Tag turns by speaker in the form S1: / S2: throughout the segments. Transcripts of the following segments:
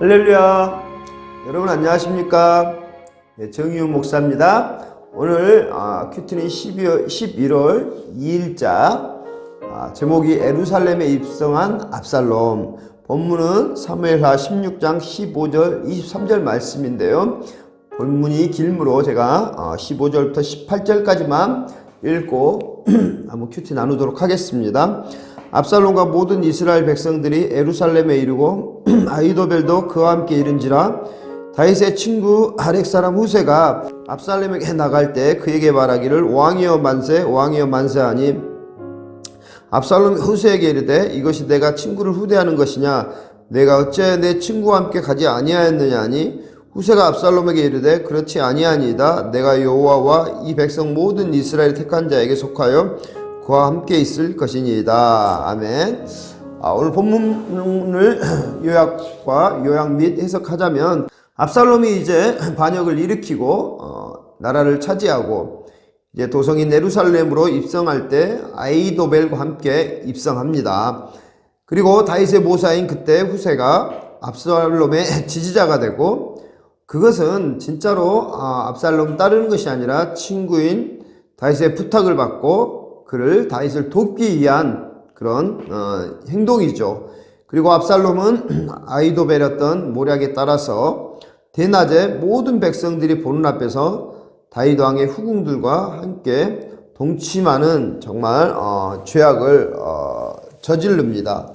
S1: 할렐루야. 여러분 안녕하십니까? 네, 정희훈 목사입니다. 오늘 아, 큐티는 12월, 11월 2일자 아, 제목이 에루살렘에 입성한 압살롬 본문은 사무엘하 16장 15절 23절 말씀인데요. 본문이 길므로 제가 어, 15절부터 18절까지만 읽고 한번 큐티 나누도록 하겠습니다. 압살롬과 모든 이스라엘 백성들이 에루살렘에 이르고 아이도벨도 그와 함께 이른지라 다윗의 친구 아렉 사람 후세가 압살롬에게 나갈 때 그에게 말하기를 왕이여 만세 왕이여 만세하니 압살롬이 후세에게 이르되 이것이 내가 친구를 후대하는 것이냐? 내가 어째 내 친구와 함께 가지 아니하였느냐 하니 후세가 압살롬에게 이르되 그렇지 아니하니이다. 내가 여호와와 이 백성 모든 이스라엘 택한 자에게 속하여 그와 함께 있을 것이니이다. 아멘 아, 오늘 본문을 요약과 요약 및 해석하자면 압살롬이 이제 반역을 일으키고 어, 나라를 차지하고 이제 도성인 예루살렘으로 입성할 때 아이도벨과 함께 입성합니다. 그리고 다윗의 모사인 그때 후세가 압살롬의 지지자가 되고 그것은 진짜로 아, 압살롬 따르는 것이 아니라 친구인 다윗의 부탁을 받고 그를 다윗을 돕기 위한 그런 어, 행동이죠. 그리고 압살롬은 아이도벨이었던 모략에 따라서 대낮에 모든 백성들이 보는 앞에서 다윗 왕의 후궁들과 함께 동침하는 정말 어, 죄악을 어, 저지릅니다.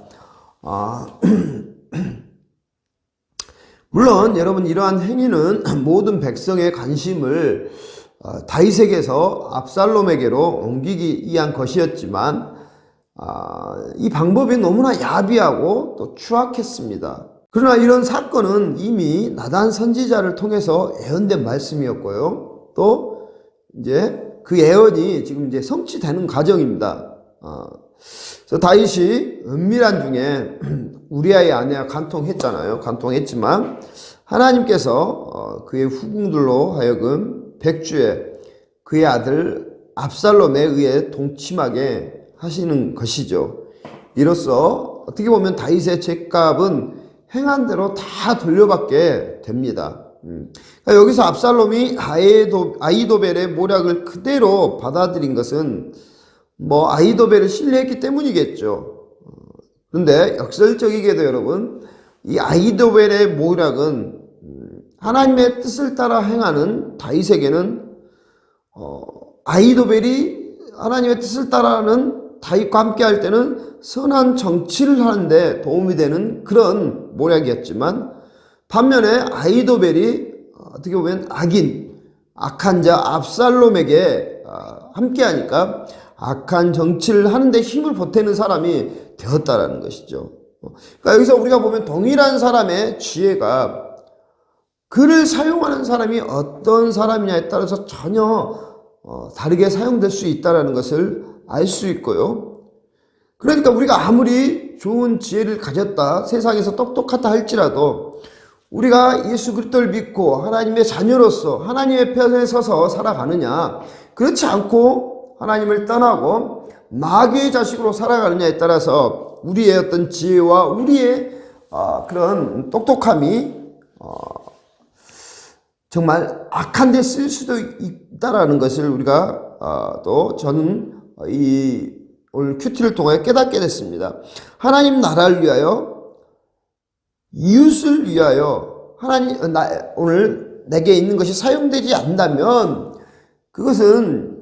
S1: 아, 물론 여러분 이러한 행위는 모든 백성의 관심을 어, 다윗에게서 압살롬에게로 옮기기 위한 것이었지만 아, 이 방법이 너무나 야비하고 또 추악했습니다. 그러나 이런 사건은 이미 나단 선지자를 통해서 예언된 말씀이었고요. 또 이제 그 예언이 지금 이제 성취되는 과정입니다. 어, 그래서 다윗이 은밀한 중에 우리아의 아내와 간통했잖아요. 간통했지만 하나님께서 어, 그의 후궁들로 하여금 백주에 그의 아들 압살롬에 의해 동침하게 하시는 것이죠. 이로써 어떻게 보면 다윗의 죄값은 행한 대로 다 돌려받게 됩니다. 음. 그러니까 여기서 압살롬이 아이도, 아이도벨의 모략을 그대로 받아들인 것은 뭐 아이도벨을 신뢰했기 때문이겠죠. 그런데 역설적이게도 여러분 이 아이도벨의 모략은 하나님의 뜻을 따라 행하는 다윗에게는 어, 아이도벨이 하나님의 뜻을 따라하는 다윗과 함께 할 때는 선한 정치를 하는데 도움이 되는 그런 모략이었지만 반면에 아이도벨이 어떻게 보면 악인, 악한 자 압살롬에게 함께 하니까 악한 정치를 하는데 힘을 보태는 사람이 되었다라는 것이죠. 그러니까 여기서 우리가 보면 동일한 사람의 지혜가 글을 사용하는 사람이 어떤 사람이냐에 따라서 전혀 다르게 사용될 수 있다는 것을 알 수 있고요. 그러니까 우리가 아무리 좋은 지혜를 가졌다, 세상에서 똑똑하다 할지라도 우리가 예수 그리스도를 믿고 하나님의 자녀로서 하나님의 편에 서서 살아가느냐, 그렇지 않고 하나님을 떠나고 마귀의 자식으로 살아가느냐에 따라서 우리의 어떤 지혜와 우리의 어, 그런 똑똑함이 어, 정말 악한 데 쓸 수도 있다라는 것을 우리가 어, 또 저는 이 오늘 큐티를 통해 깨닫게 됐습니다. 하나님 나라를 위하여 이웃을 위하여 하나님 나, 오늘 내게 있는 것이 사용되지 않는다면 그것은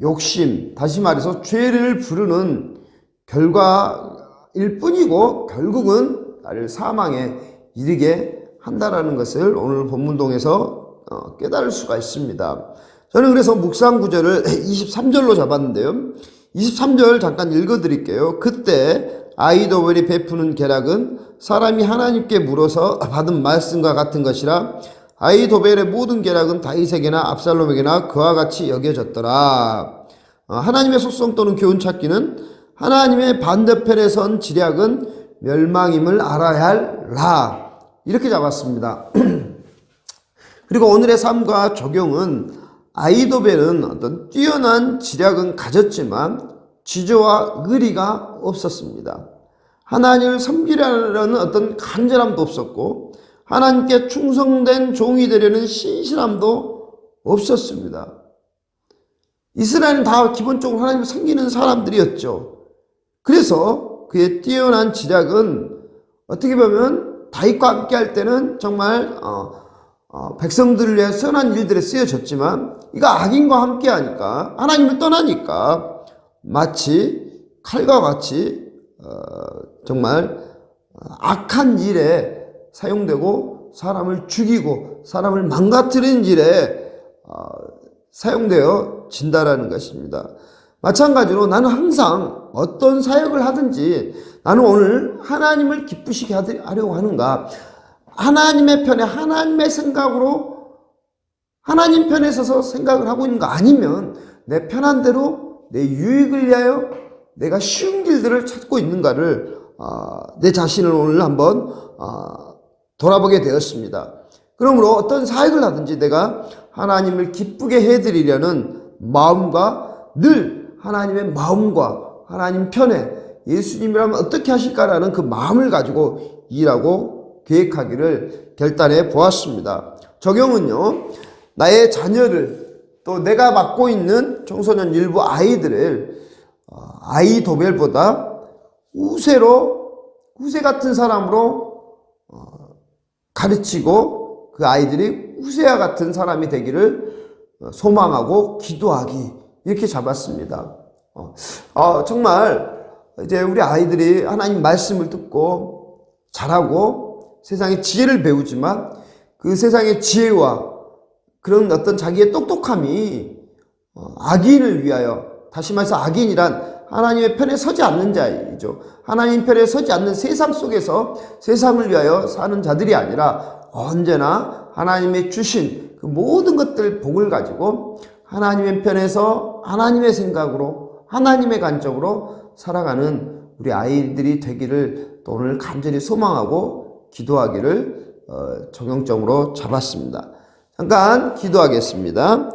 S1: 욕심 다시 말해서 죄를 부르는 결과일 뿐이고 결국은 나를 사망에 이르게 한다라는 것을 오늘 본문 동에서 어, 깨달을 수가 있습니다. 저는 그래서 묵상 구절을 23절로 잡았는데요. 23절 잠깐 읽어 드릴게요. 그때 아이도벨이 베푸는 계략은 사람이 하나님께 물어서 받은 말씀과 같은 것이라 아이도벨의 모든 계략은 다윗에게나 압살롬에게나 그와 같이 여겨졌더라. 어, 하나님의 속성 또는 교훈 찾기는 하나님의 반대편에 선 지략은 멸망임을 알아야 할 라. 이렇게 잡았습니다. 그리고 오늘의 삶과 적용은 아이도벨은 어떤 뛰어난 지략은 가졌지만 지조와 의리가 없었습니다. 하나님을 섬기려는 어떤 간절함도 없었고 하나님께 충성된 종이 되려는 신실함도 없었습니다. 이스라엘은 다 기본적으로 하나님을 섬기는 사람들이었죠. 그래서 그의 뛰어난 지략은 어떻게 보면 다윗과 함께 할 때는 정말 어, 어, 백성들을 위해 선한 일들에 쓰여졌지만 이거 악인과 함께 하니까 하나님을 떠나니까 마치 칼과 같이 어, 정말 악한 일에 사용되고 사람을 죽이고 사람을 망가뜨리는 일에 어, 사용되어 진다라는 것입니다. 마찬가지로 나는 항상 어떤 사역을 하든지 나는 오늘 하나님을 기쁘시게 하려고 하는가 하나님의 편에 하나님의 생각으로 하나님 편에 서서 생각을 하고 있는 거 아니면 내 편한 대로 내 유익을 위하여 내가 쉬운 길들을 찾고 있는가를 어, 내 자신을 오늘 한번 어, 돌아보게 되었습니다. 그러므로 어떤 사역을 하든지 내가 하나님을 기쁘게 해드리려는 마음과 늘 하나님의 마음과 하나님 편에 예수님이라면 어떻게 하실까라는 그 마음을 가지고 일하고 계획하기를 결단해 보았습니다. 적용은요, 나의 자녀를 또 내가 맡고 있는 청소년 일부 아이들을 어, 아이도벨보다 우세로 우세 같은 사람으로 어, 가르치고 그 아이들이 우세와 같은 사람이 되기를 어, 소망하고 기도하기 이렇게 잡았습니다. 어, 어, 정말 이제 우리 아이들이 하나님 말씀을 듣고 잘하고 세상의 지혜를 배우지만 그 세상의 지혜와 그런 어떤 자기의 똑똑함이 어, 악인을 위하여 다시 말해서 악인이란 하나님의 편에 서지 않는 자이죠. 하나님 편에 서지 않는 세상 속에서 세상을 위하여 사는 자들이 아니라 언제나 하나님의 주신 그 모든 것들 복을 가지고 하나님의 편에서 하나님의 생각으로 하나님의 관점으로 살아가는 우리 아이들이 되기를 또 오늘 간절히 소망하고 기도하기를 어, 적용점으로 잡았습니다. 잠깐 기도하겠습니다.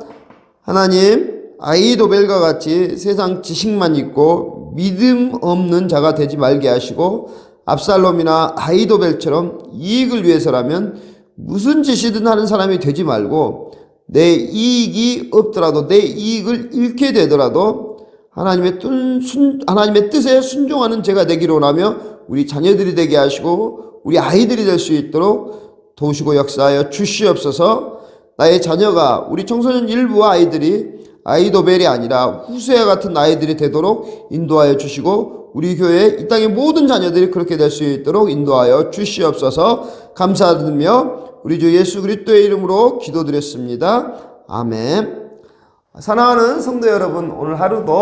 S1: 하나님, 아이도벨과 같이 세상 지식만 있고 믿음 없는 자가 되지 말게 하시고 압살롬이나 아이도벨처럼 이익을 위해서라면 무슨 짓이든 하는 사람이 되지 말고 내 이익이 없더라도 내 이익을 잃게 되더라도 하나님의, 뜻, 순, 하나님의 뜻에 순종하는 제가 되기로 원하며 우리 자녀들이 되게 하시고 우리 아이들이 될 수 있도록 도우시고 역사하여 주시옵소서 나의 자녀가 우리 청소년 일부 아이들이 아이도벨이 아니라 후세와 같은 아이들이 되도록 인도하여 주시고 우리 교회 이 땅의 모든 자녀들이 그렇게 될 수 있도록 인도하여 주시옵소서 감사드리며 우리 주 예수 그리스도의 이름으로 기도드렸습니다. 아멘. 사랑하는 성도 여러분, 오늘 하루도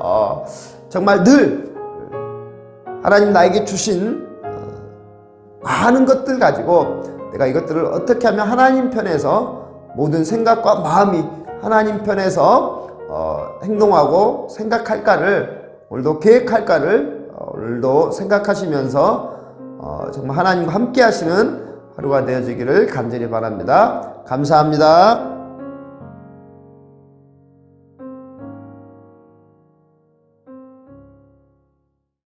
S1: 어, 정말 늘 하나님 나에게 주신 어, 많은 것들 가지고 내가 이것들을 어떻게 하면 하나님 편에서 모든 생각과 마음이 하나님 편에서 어, 행동하고 생각할까를 오늘도 계획할까를 어, 오늘도 생각하시면서 어, 정말 하나님과 함께 하시는 하루가 되어지기를 간절히 바랍니다. 감사합니다.